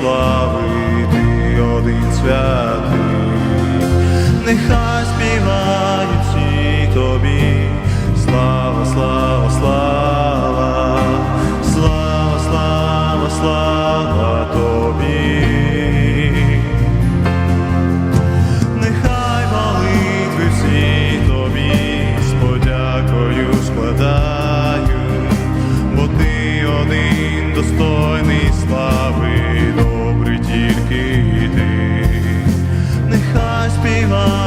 слави, ти один святий, нехай співають всі тобі, слава, слава, слава, слава, слава, слава тобі. Нехай молитви всі тобі подякою складаю, бо ти один достойний слави, Bye.